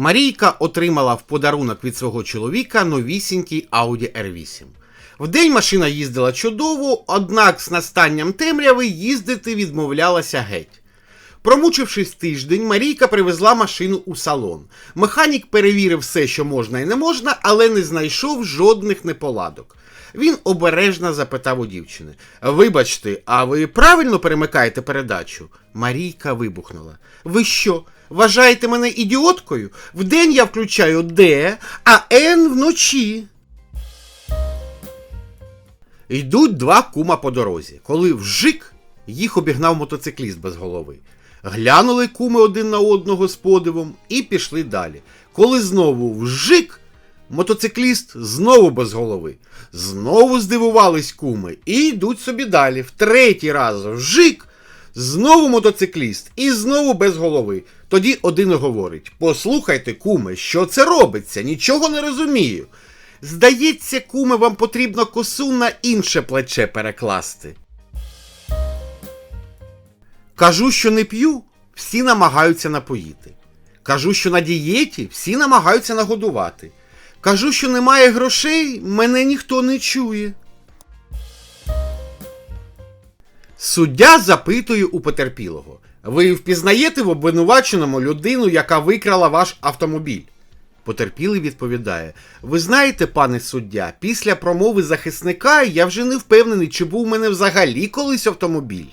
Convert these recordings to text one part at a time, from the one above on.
Марійка отримала в подарунок від свого чоловіка новісінький Audi R8. Вдень машина їздила чудово, однак з настанням темряви їздити відмовлялася геть. Промучившись тиждень, Марійка привезла машину у салон. Механік перевірив все, що можна і не можна, але не знайшов жодних неполадок. Він обережно запитав у дівчини: Вибачте, а ви правильно перемикаєте передачу? Марійка вибухнула. Ви що? Вважаєте мене ідіоткою? Вдень я включаю Д, а Н вночі. Йдуть два кума по дорозі, коли вжик їх обігнав мотоцикліст без голови. Глянули куми один на одного з подивом і пішли далі. Коли знову вжик, мотоцикліст знову без голови. Знову здивувались куми і йдуть собі далі. В третій раз вжик, знову мотоцикліст і знову без голови. Тоді один говорить: Послухайте, куми, що це робиться? Нічого не розумію. Здається, куме, вам потрібно косу на інше плече перекласти. Кажу, що не п'ю, всі намагаються напоїти. Кажу, що на дієті всі намагаються нагодувати. Кажу, що немає грошей, мене ніхто не чує. Суддя запитує у потерпілого: Ви впізнаєте в обвинуваченому людину, яка викрала ваш автомобіль? Потерпілий відповідає: Ви знаєте, пане суддя, після промови захисника я вже не впевнений, чи був у мене взагалі колись автомобіль.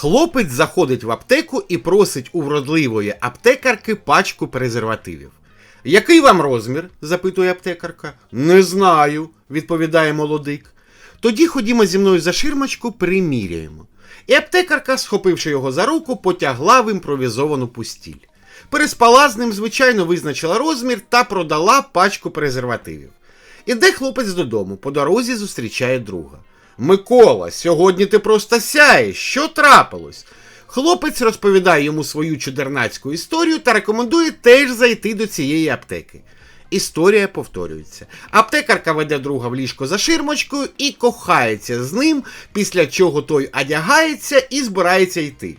Хлопець заходить в аптеку і просить у вродливої аптекарки пачку презервативів. Який вам розмір? запитує аптекарка. Не знаю, відповідає молодик. Тоді ходімо зі мною за ширмочку, приміряємо. І аптекарка, схопивши його за руку, потягла в імпровізовану пустіль. Переспала з ним, звичайно, визначила розмір та продала пачку презервативів. Іде хлопець додому, по дорозі зустрічає друга. Микола, сьогодні ти просто сяєш. Що трапилось? Хлопець розповідає йому свою чудернацьку історію та рекомендує теж зайти до цієї аптеки. Історія повторюється. Аптекарка веде друга в ліжко за ширмочкою і кохається з ним, після чого той одягається і збирається йти.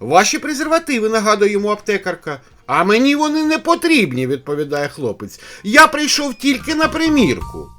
Ваші презервативи, нагадує йому аптекарка. А мені вони не потрібні, відповідає хлопець. Я прийшов тільки на примірку.